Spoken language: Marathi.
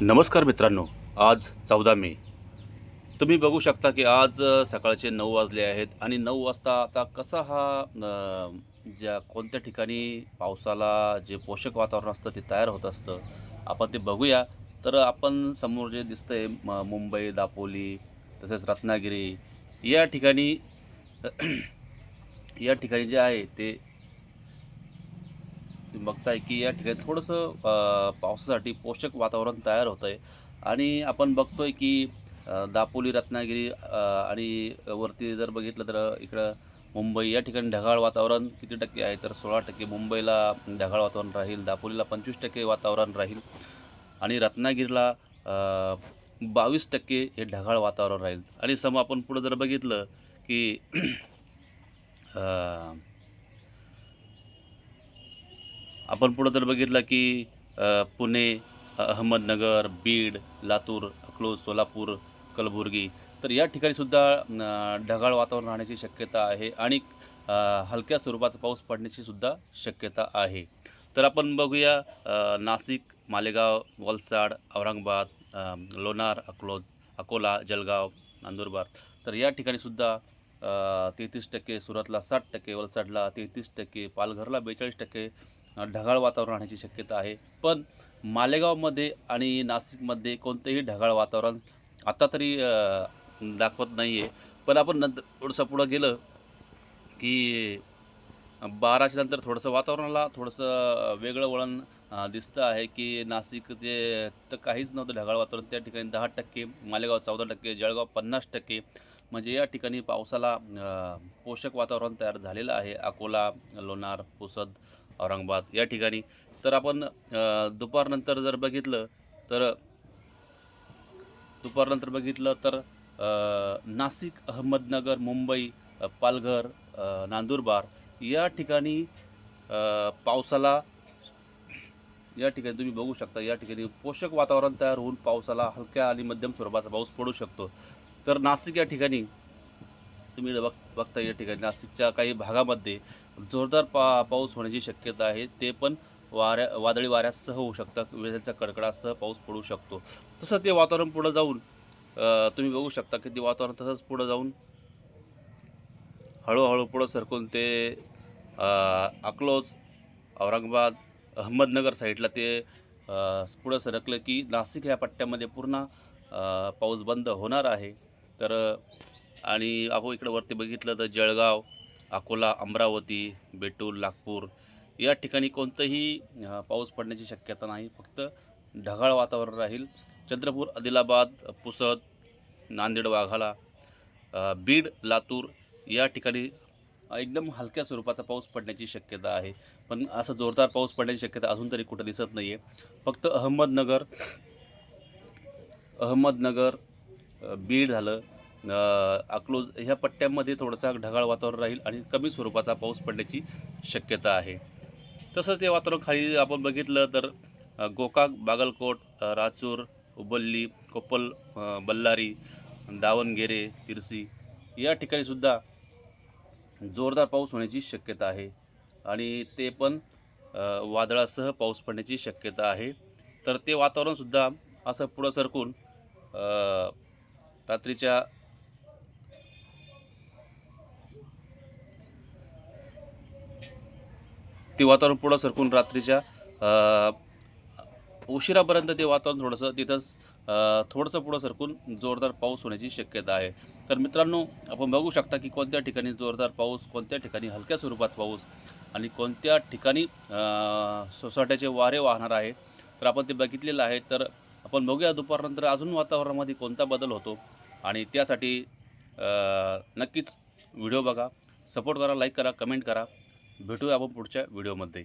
नमस्कार मित्रांनो आज चौदा मे. तुम्ही बघू शकता की आज सकाळचे नऊ वाजले आहेत आणि नऊ वाजता आता कसा हा ज्या कोणत्या ठिकाणी पावसाला जे पोषक वातावरण असतं ते तयार होत असतं आपण ते बघूया. तर आपण समोर जे दिसतं म मुंबई दापोली तसेच रत्नागिरी या ठिकाणी या ठिकाणी जे आहे ते तुम्ही बघताय की या ठिकाणी थोडंसं पावसासाठी पोषक वातावरण तयार होतं आहे आणि आपण बघतोय की दापोली रत्नागिरी आणि वरती जर बघितलं तर इकडं मुंबई या ठिकाणी ढगाळ वातावरण किती टक्के आहे? तर सोळा टक्के मुंबईला ढगाळ वातावरण राहील दापोलीला पंचवीस टक्के वातावरण राहील आणि रत्नागिरीला बावीस टक्के हे ढगाळ वातावरण राहील. आणि सम आपण पुढं जर बघितलं की आपण पुढं जर बघितलं की पुणे अहमदनगर बीड लातूर अकलोज सोलापूर कलबुर्गी तर या ठिकाणीसुद्धा ढगाळ वातावरण राहण्याची शक्यता आहे आणि हलक्या स्वरूपाचा पाऊस पडण्याची सुद्धा शक्यता आहे. तर आपण बघूया नाशिक मालेगाव वलसाड औरंगाबाद लोणार अकलोज अकोला जलगाव नंदुरबार. तर या ठिकाणीसुद्धा तेहतीस टक्के सुरतला साठ टक्के वलसाडला तेहतीस टक्के पालघरला बेचाळीस टक्के ढगाळ वातावरण राहण्याची शक्यता आहे. पण मालेगावमध्ये आणि नाशिकमध्ये कोणतेही ढगाळ वातावरण आता तरी दाखवत नाही आहे पण आपण नंतर थोडंसं पुढं गेलं की बाराच्या नंतर थोडंसं वातावरणाला थोडंसं वेगळं वळण दिसतं आहे की नाशिक जे तर काहीच नव्हतं ढगाळ वातावरण. त्या ठिकाणी दहा टक्के मालेगाव चौदा टक्के जळगाव पन्नास टक्के. म्हणजे या ठिकाणी पावसाला पोषक वातावरण तयार झालेलं आहे. अकोला लोणार पुसद औरंगाबाद या ठिकाणी. तर आपण दुपारनंतर जर बघितलं तर दुपारनंतर बघितलं तर नाशिक अहमदनगर मुंबई पालघर नांदुरबार या ठिकाणी पावसाला या ठिकाणी तुम्ही बघू शकता या ठिकाणी पोषक वातावरण तयार होऊन पावसाला हलक्या आणि मध्यम स्वरूपाचा पाऊस पडू शकतो. तर नाशिक या ठिकाणी तुम्ही बघ बघता या ठिकाणी. नाशिकच्या काही भागामध्ये जोरदार पा पाऊस होण्याची शक्यता आहे. ते पण वाऱ्या वादळी वाऱ्यासह होऊ शकतात. विजेच्या कडकडासह पाऊस पडू शकतो. तसं ते वातावरण पुढं जाऊन तुम्ही बघू शकता की ते वातावरण तसंच पुढं जाऊन हळूहळू पुढं सरकून ते अकलोज औरंगाबाद अहमदनगर साईडला ते पुढं सरकलं की नाशिक ह्या पट्ट्यामध्ये पूर्ण पाऊस बंद होणार आहे. तर आणि अहो इकडं वरती बघितलं तर जळगाव अकोला अमरावती बेटूल नागपूर या ठिकाणी कोणतंही पाऊस पडण्याची शक्यता नाही. फक्त ढगाळ वातावरण राहील. चंद्रपूर आदिलाबाद पुसद नांदेड वाघाला बीड लातूर या ठिकाणी एकदम हलक्या स्वरूपाचा पाऊस पडण्याची शक्यता आहे. पण असं जोरदार पाऊस पडण्याची शक्यता अजून तरी कुठं दिसत नाही आहे फक्त अहमदनगर अहमदनगर बीड झालं. अकलूज ह्या पट्ट्यांमध्ये थोडंसं ढगाळ वातावरण राहील आणि कमी स्वरूपाचा पाऊस पडण्याची शक्यता आहे. तसंच ते वातावरण खाली आपण बघितलं तर गोकाक बागलकोट राचूर हुबल्ली कोप्पल बल्लारी दावणगेरे तिरसी या ठिकाणी सुद्धा जोरदार पाऊस होण्याची शक्यता आहे आणि ते पण वादळासह पाऊस पडण्याची शक्यता आहे. तर ते वातावरणसुद्धा असं पुढं सरकून रात्रीच्या ते वातावरण पुढं सरकून रात्रीच्या उशिरापर्यंत ते वातावरण थोडंसं तिथंच थोडंसं पुढं सरकून जोरदार पाऊस होण्याची शक्यता आहे. तर मित्रांनो आपण बघू शकता की कोणत्या ठिकाणी जोरदार पाऊस कोणत्या ठिकाणी हलक्या स्वरूपाचा पाऊस आणि कोणत्या ठिकाणी सोसाट्याचे वारे वाहणार आहे. तर आपण ते बघितलेलं आहे. तर आपण बघूया दुपारनंतर अजून वातावरणामध्ये कोणता बदल होतो आणि त्यासाठी नक्कीच व्हिडिओ बघा. सपोर्ट करा लाईक करा कमेंट करा. भेटूया आपण पुढच्या व्हिडिओमध्ये.